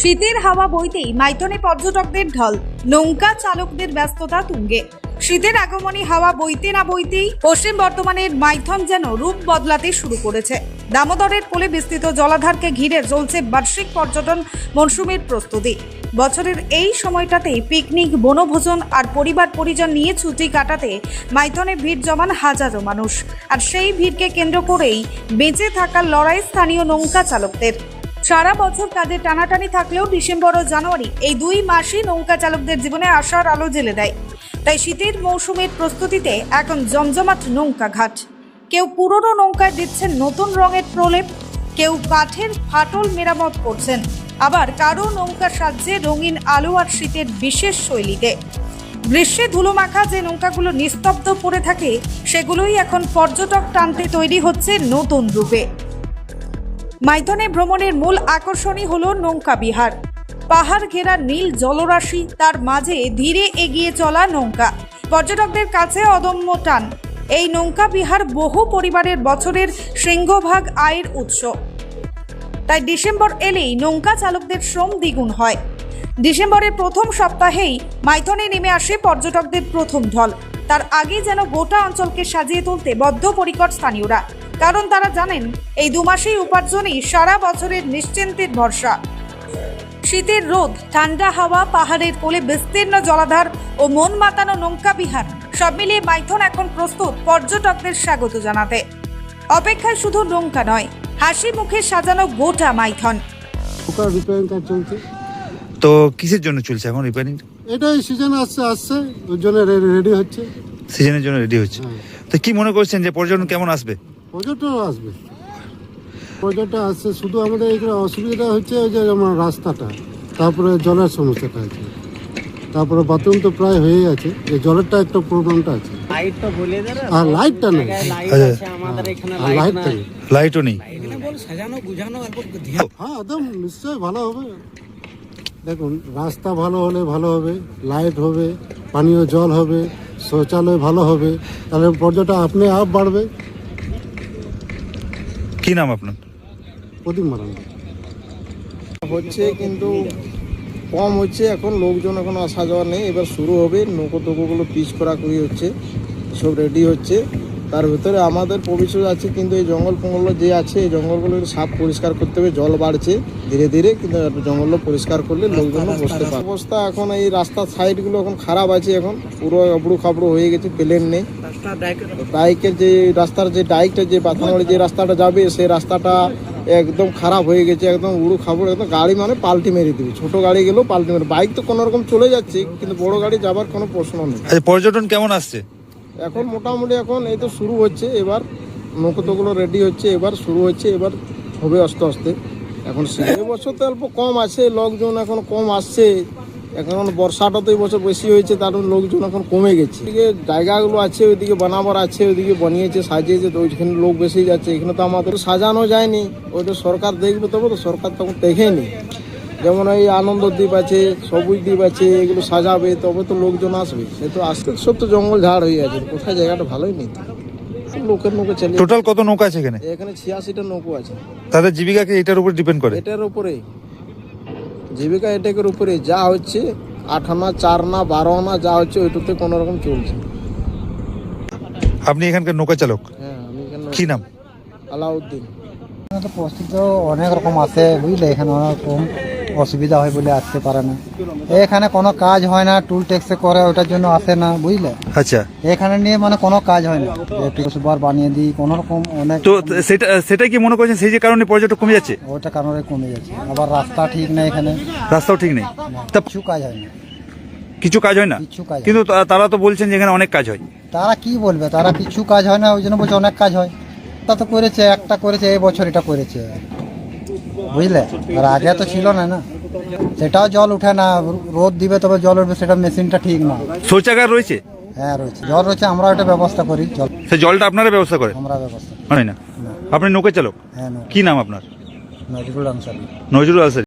শীতের হাওয়া বইতেই মাইথনে পর্যটকদের ঢল, নৌকা চালকদের ব্যস্ততা তুঙ্গে। শীতের আগমনী হাওয়া বইতে না বইতেই পশ্চিম বর্ধমানের মাইথন যেন রূপ বদলাতে শুরু করেছে। দামোদরের কোলে বিস্তৃত জলাধারকে ঘিরে চলছে বার্ষিক পর্যটন মরশুমের প্রস্তুতি। বছরের এই সময়টাতেই পিকনিক, বনভোজন আর পরিবার পরিজন নিয়ে ছুটি কাটাতে মাইথনে ভিড় জমান হাজারো মানুষ। আর সেই ভিড়কে কেন্দ্র করেই বেঁচে থাকার লড়াই স্থানীয় নৌকা চালকদের। সারা বছর কাজে টানাটানি থাকলেও ডিসেম্বর ও জানুয়ারি এই দুই মাসই নৌকা চালকদের জীবনে আশার আলো জ্বেলে দেয়। তাই শীতের মৌসুমের প্রস্তুতিতে এখন জমজমাট নৌকা ঘাট। কেউ পুরনো নৌকায় দিচ্ছেন নতুন রঙের প্রলেপ, কেউ কাঠের ফাটল মেরামত করছেন। আবার কারও নৌকা সাজছে রঙিন আলো আর শীতের বিশেষ শৈলীতে। গ্রীষ্মে ধুলোমাখা যে নৌকাগুলো নিস্তব্ধ পড়ে থাকে, সেগুলোই এখন পর্যটক টানতে তৈরি হচ্ছে নতুন রূপে। মাইথনে ভ্রমণের মূল আকর্ষণই হল নৌকা বিহার। পাহাড় ঘেরা নীল জলরাশি, তার মাঝে ধীরে এগিয়ে চলা নৌকা। পর্যটকদের কাছে অদম্য টান। এই নৌকা বিহার বহু পরিবারের বছরের সিংহভাগ আয়ের উৎস। তাই ডিসেম্বর এলেই নৌকা চালকদের শ্রম দ্বিগুণ হয়। ডিসেম্বরের প্রথম সপ্তাহেই মাইথনে নেমে আসে পর্যটকদের প্রথম ঢল। তার আগে যেন গোটা অঞ্চলকে সাজিয়ে তুলতে বদ্ধপরিকর স্থানীয়রা। কারণ তারা জানেন এই দু মাসেই উপার্জনই সারা বছরের নিশ্চিন্তের ভরসা। শীতের রোদ ঠান্ডা হাওয়া পাহাড়ের কোলে বিস্তীর্ণ জলাধার ও মন মাতানো নৌকা বিহার সব মিলিয়ে মাইথন এখন প্রস্তুত পর্যটকদের স্বাগত জানাতে। অপেক্ষায় শুধু নৌকা নয় হাসি মুখে সাজানো গোটা মাইথন। পোকার রিপেয়ারিং কাজ চলছে? তো কিসের জন্য চলছে এখন রিপেয়ারিং এটাই সিজন আসছে আসছে ওর জন্য রেডি হচ্ছে। সিজনের জন্য রেডি হচ্ছে। হ্যাঁ। তো কি মনে করছেন যে পর্যটন কেমন আসবে? পর্যটন আসবে। পর্যটন আসছে শুধু আমাদের এখানে অসুবিধা হচ্ছে ওই যে আমার রাস্তাটা তারপরে জলের সমস্যাটা আছে। তারপরে বাথরুম তো প্রায় হয়ে গেছে এই জলেরটা একটা প্রবলেমটা আছে। লাইটটা আর লাইটটা নেই। লাইট আচ্ছা। আছে লাইটটা নেই। লাইটও নেই। হ্যাঁ একদম নিশ্চয়ই ভালো হবে। দেখুন রাস্তা ভালো হলে ভালো হবে লাইট হবে পানীয় জল হবে শৌচালয় ভালো হবে তাহলে পর্যটন আপনি আপ বাড়বে। কি নাম আপনার? প্রদীপ মারান হচ্ছে কিন্তু কম হচ্ছে, এখন লোকজন এখন আসা যাওয়া নেই। এবার শুরু হবে নৌকো টোকোগুলো পিচ করা করি হচ্ছে, সব রেডি হচ্ছে। তার ভিতরে আমাদের প্রবিশ্বাস আছে কিন্তু এই জঙ্গল ফঙ্গল যে আছে এই জঙ্গলগুলো একটু সাফ পরিষ্কার করতে হবে জল বাড়ছে ধীরে ধীরে কিন্তু জঙ্গলগুলো পরিষ্কার করলে লোকজন বসতে পারে অবস্থা এখন এই রাস্তার সাইডগুলো এখন খারাপ আছে এখন পুরো আবড়ু খাবড়ু হয়ে গেছে প্লেন নেই। বাইকের যে রাস্তার যে ডাইকটা যে বাথানবাড়ি যে রাস্তাটা যাবে সেই রাস্তাটা একদম খারাপ হয়ে গেছে একদম উড়ু খাবড় একদম গাড়ি মানে পাল্টি মেরে দিবে। ছোট গাড়ি গেলেও পাল্টি মেরে বাইক তো কোনো রকম চলে যাচ্ছে কিন্তু বড় গাড়ি যাবার কোনো প্রশ্ন নেই। আচ্ছা পর্যটন কেমন আসছে? এখন মোটামুটি এখন এই তো শুরু হচ্ছে, এবার নৌকোতোগুলো রেডি হচ্ছে, এবার শুরু হচ্ছে, এবার হবে আস্তে আস্তে। এখন শীতের বছর তো অল্প কম আছে, লোকজন এখন কম আসছে, এখন বর্ষাটা তো এই বছর বেশি হয়েছে, তার লোকজন এখন কমে গেছে। এদিকে জায়গাগুলো আছে, ওইদিকে বানাবার আছে, ওইদিকে বানিয়েছে, সাজিয়েছে, তো ওইখানে লোক বেশি যাচ্ছে, এখানে তো আমাদের সাজানো যায়নি, ওই তো সরকার দেখবে তবে তো সরকার তখন দেখেনি। যেমন এই আনন্দ দ্বীপ আছে সবুজ দ্বীপ আছে এগুলো সাজাবে তবে তো লোকজন আসবে সে তো আসতে সব তো জঙ্গল ঝাড় হয়ে আছে কোথায় জায়গাটা ভালোই নেই লোকের নৌকে চলে টোটাল কত নৌকা আছে এখানে? এখানে ছিয়াশিটা নৌকো আছে। তাদের জীবিকাকে এটার উপর ডিপেন্ড করে। এটার উপরে জীবিকা এটাকের উপরে যা হচ্ছে আট আনা চার না বারো আনা যা হচ্ছে ওইটাতে কোনো রকম চলছে। আপনি এখানকার নৌকা চালক? হ্যাঁ আমি এখানে কি নাম? আলাউদ্দিন। এখানে তো পরিস্থিতি অনেক রকম আছে বুঝলে? এখানে অনেক রকম অসুবিধা হয় বলে আসতে পারে না। এখানে কোনো কাজ হয় না টুল ট্যাক্সে করে ওটার জন্য আসে না বুঝলে? আচ্ছা। এখানে নিয়ে মানে কোনো কাজ হয় না। বার বানিয়ে দিই কোনো রকম অনেক তো সেটা সেটা কি মনে করছেন সেই যে কারণে পর্যটক কমে যাচ্ছে? ওটা কারণে কমে যাচ্ছে। আবার রাস্তা ঠিক নেই এখানে। রাস্তাও ঠিক নেই। তা কিছু কাজ হয় না। কিছু কাজ হয় না? কিছু কাজ কিন্তু তারা তো বলছেন যে এখানে অনেক কাজ হয়। তারা কি বলবে? তারা কিছু কাজ হয় না ওই জন্য বলছে অনেক কাজ হয়। তা তো করেছে একটা করেছে এই বছর এটা করেছে। বুঝলে? আর আগে তো ছিল না না? সেটাও জল উঠে না রোদ দিবে তবে জল উঠবে সেটা মেশিনটা ঠিক না। শৌচাগার রয়েছে? হ্যাঁ রয়েছে। জল রয়েছে আমরা ওটা ব্যবস্থা করি জল। সে জলটা আপনারা ব্যবস্থা করে আমরা ব্যবস্থা হয় না? আপনি নৌকা চালক হ্যাঁ কি নাম আপনার? নজরুল আনসারি। নজরুল আলসারি